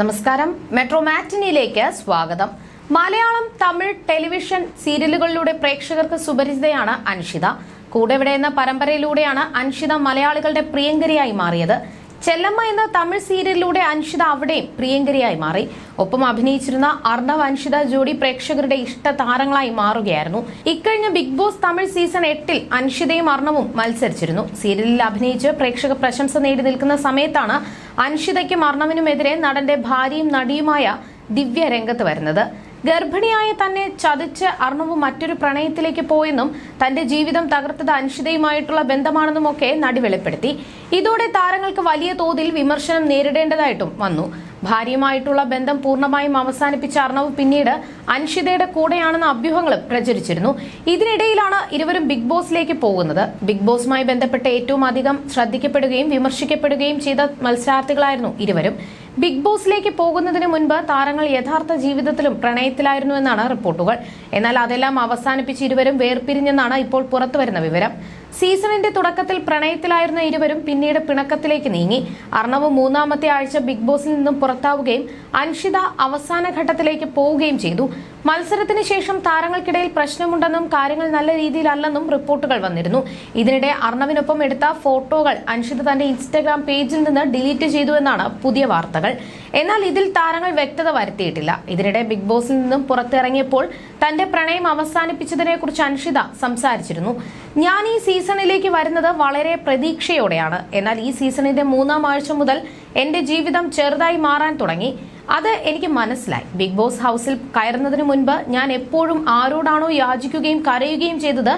നമസ്കാരം. മെട്രോ മാറ്റിനിയിലേക്ക് സ്വാഗതം. മലയാളം തമിഴ് ടെലിവിഷൻ സീരിയലുകളിലൂടെ പ്രേക്ഷകർക്ക് സുപരിചിതയാണ് അൻഷിത. കൂടെവിടെ എന്ന പരമ്പരയിലൂടെയാണ് അൻഷിത മലയാളികളുടെ പ്രിയങ്കരിയായി മാറിയത്. ചെല്ലമ്മ എന്ന തമിഴ് സീരിയലിലൂടെ അൻഷിത അവിടെയും പ്രിയങ്കരിയായി മാറി. ഒപ്പം അഭിനയിച്ചിരുന്ന അർണവ് അൻഷിത ജോഡി പ്രേക്ഷകരുടെ ഇഷ്ട താരങ്ങളായി മാറുകയായിരുന്നു. ഇക്കഴിഞ്ഞ ബിഗ് ബോസ് തമിഴ് സീസൺ എട്ടിൽ അൻഷിതയും അർണവും മത്സരിച്ചിരുന്നു. സീരിയലിൽ അഭിനയിച്ച് പ്രേക്ഷക പ്രശംസ നേടി നിൽക്കുന്ന സമയത്താണ് അൻഷിതയ്ക്കും അർണവിനുമെതിരെ നടന്റെ ഭാര്യയും നടിയുമായ ദിവ്യ രംഗത്ത് വരുന്നത്. ഗർഭിണിയായ തന്നെ ചതിച്ച് അർണവ് മറ്റൊരു പ്രണയത്തിലേക്ക് പോയെന്നും തന്റെ ജീവിതം തകർത്തത് അൻഷിതയുമായിട്ടുള്ള ബന്ധമാണെന്നുമൊക്കെ നടി വെളിപ്പെടുത്തി. ഇതോടെ താരങ്ങൾക്ക് വലിയ തോതിൽ വിമർശനം നേരിടേണ്ടതായിട്ടും വന്നു. ഭാര്യയുമായിട്ടുള്ള ബന്ധം പൂർണമായും അവസാനിപ്പിച്ച അർണവ് പിന്നീട് അൻഷിതയുടെ കൂടെയാണെന്ന അഭ്യൂഹങ്ങൾ പ്രചരിച്ചിരുന്നു. ഇതിനിടയിലാണ് ഇരുവരും ബിഗ് ബോസിലേക്ക് പോകുന്നത്. ബിഗ് ബോസുമായി ബന്ധപ്പെട്ട് ഏറ്റവും അധികം ശ്രദ്ധിക്കപ്പെടുകയും വിമർശിക്കപ്പെടുകയും ചെയ്ത മത്സരാർത്ഥികളായിരുന്നു ഇരുവരും. ബിഗ് ബോസിലേക്ക് പോകുന്നതിന് മുൻപ് താരങ്ങൾ യഥാർത്ഥ ജീവിതത്തിലും പ്രണയത്തിലായിരുന്നുവെന്നാണ് റിപ്പോർട്ടുകൾ. എന്നാൽ അതെല്ലാം അവസാനിപ്പിച്ച് ഇരുവരും വേർപിരിഞ്ഞെന്നാണ് ഇപ്പോൾ പുറത്തുവരുന്ന വിവരം. സീസണിന്റെ തുടക്കത്തിൽ പ്രണയത്തിലായിരുന്ന ഇരുവരും പിന്നീട് പിണക്കത്തിലേക്ക് നീങ്ങി. അർണവ് മൂന്നാമത്തെ ആഴ്ച ബിഗ് ബോസിൽ നിന്നും പുറത്താവുകയും അൻഷിത അവസാന ഘട്ടത്തിലേക്ക് പോവുകയും ചെയ്തു. മത്സരത്തിന് ശേഷം താരങ്ങൾക്കിടയിൽ പ്രശ്നമുണ്ടെന്നും കാര്യങ്ങൾ നല്ല രീതിയിലല്ലെന്നും റിപ്പോർട്ടുകൾ വന്നിരുന്നു. ഇതിനിടെ അർണവിനൊപ്പം എടുത്ത ഫോട്ടോകൾ അൻഷിത തന്റെ ഇൻസ്റ്റഗ്രാം പേജിൽ നിന്ന് ഡിലീറ്റ് ചെയ്തു എന്നാണ് പുതിയ വാർത്തകൾ. എന്നാൽ ഇതിൽ താരങ്ങൾ വ്യക്തത വരുത്തിയിട്ടില്ല. ഇതിനിടെ ബിഗ് ബോസിൽ നിന്നും പുറത്തിറങ്ങിയപ്പോൾ തന്റെ പ്രണയം അവസാനിപ്പിച്ചതിനെക്കുറിച്ച് അൻഷിത സംസാരിച്ചിരുന്നു. ഞാൻ ഈ സീസണിലേക്ക് വരുന്നത് വളരെ പ്രതീക്ഷയോടെയാണ്. എന്നാൽ ഈ സീസണിന്റെ മൂന്നാം ആഴ്ച മുതൽ എന്റെ ജീവിതം ചെറുതായി മാറാൻ തുടങ്ങി. അത് എനിക്ക് മനസ്സിലായി. ബിഗ് ബോസ് ഹൗസിൽ കയറുന്നതിന് മുൻപ് ഞാൻ എപ്പോഴും ആരോടാണോ യാചിക്കുകയും കരയുകയും ചെയ്തത്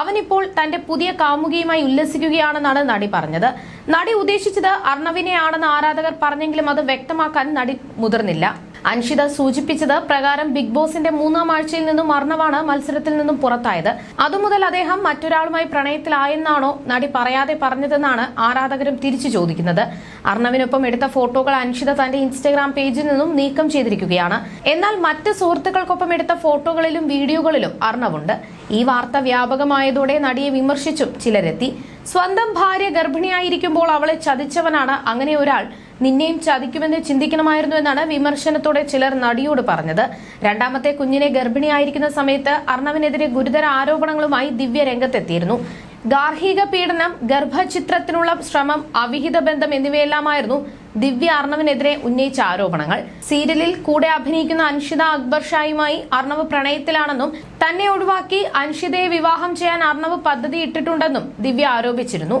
അവനിപ്പോൾ തന്റെ പുതിയ കാമുകിയുമായി ഉല്ലസിക്കുകയാണെന്നാണ് നടി പറഞ്ഞത്. നടി ഉദ്ദേശിച്ചത് അർണവിനെയാണെന്ന് ആരാധകർ പറഞ്ഞെങ്കിലും അത് വ്യക്തമാക്കാൻ നടി മുതിർന്നില്ല. അൻഷിത സൂചിപ്പിച്ചത് പ്രകാരം ബിഗ് ബോസിന്റെ മൂന്നാം ആഴ്ചയിൽ നിന്നും അർണവാണ് മത്സരത്തിൽ നിന്നും പുറത്തായത്. അതുമുതൽ അദ്ദേഹം മറ്റൊരാളുമായി പ്രണയത്തിലായെന്നാണോ നടി പറയാതെ പറഞ്ഞതെന്നാണ് ആരാധകരും തിരിച്ചു ചോദിക്കുന്നത്. അർണവിനൊപ്പം എടുത്ത ഫോട്ടോകൾ അൻഷിത തന്റെ ഇൻസ്റ്റഗ്രാം പേജിൽ നിന്നും നീക്കം ചെയ്തിരിക്കുകയാണ്. എന്നാൽ മറ്റ് സുഹൃത്തുക്കൾക്കൊപ്പം എടുത്ത ഫോട്ടോകളിലും വീഡിയോകളിലും അർണവുണ്ട്. ഈ വാർത്ത വ്യാപകമായതോടെ നടിയെ വിമർശിച്ചും ചിലരെത്തി. സ്വന്തം ഭാര്യ ഗർഭിണിയായിരിക്കുമ്പോൾ അവളെ ചതിച്ചവനാണ് അങ്ങനെ ഒരാൾ. നിന്നെയും ചതിക്കുമെന്ന് ചിന്തിക്കണമായിരുന്നു എന്നാണ് വിമർശനത്തോടെ ചിലർ നടിയോട് പറഞ്ഞത്. രണ്ടാമത്തെ കുഞ്ഞിനെ ഗർഭിണിയായിരിക്കുന്ന സമയത്ത് അർണവിനെതിരെ ഗുരുതര ആരോപണങ്ങളുമായി ദിവ്യ രംഗത്തെത്തിയിരുന്നു ഗാർഹിക പീഡനം ഗർഭചിത്രത്തിനുള്ള ശ്രമം അവിഹിത ബന്ധം എന്നിവയെല്ലാമായിരുന്നു ദിവ്യ അർണവിനെതിരെ ഉന്നയിച്ച ആരോപണങ്ങൾ. സീരിയലിൽ കൂടെ അഭിനയിക്കുന്ന അൻഷിത അക്ബർ ഷായുമായി അർണവ് പ്രണയത്തിലാണെന്നും തന്നെ ഒഴിവാക്കി അൻഷിതയെ വിവാഹം ചെയ്യാൻ അർണവ് പദ്ധതി ഇട്ടിട്ടുണ്ടെന്നും ദിവ്യ ആരോപിച്ചിരുന്നു.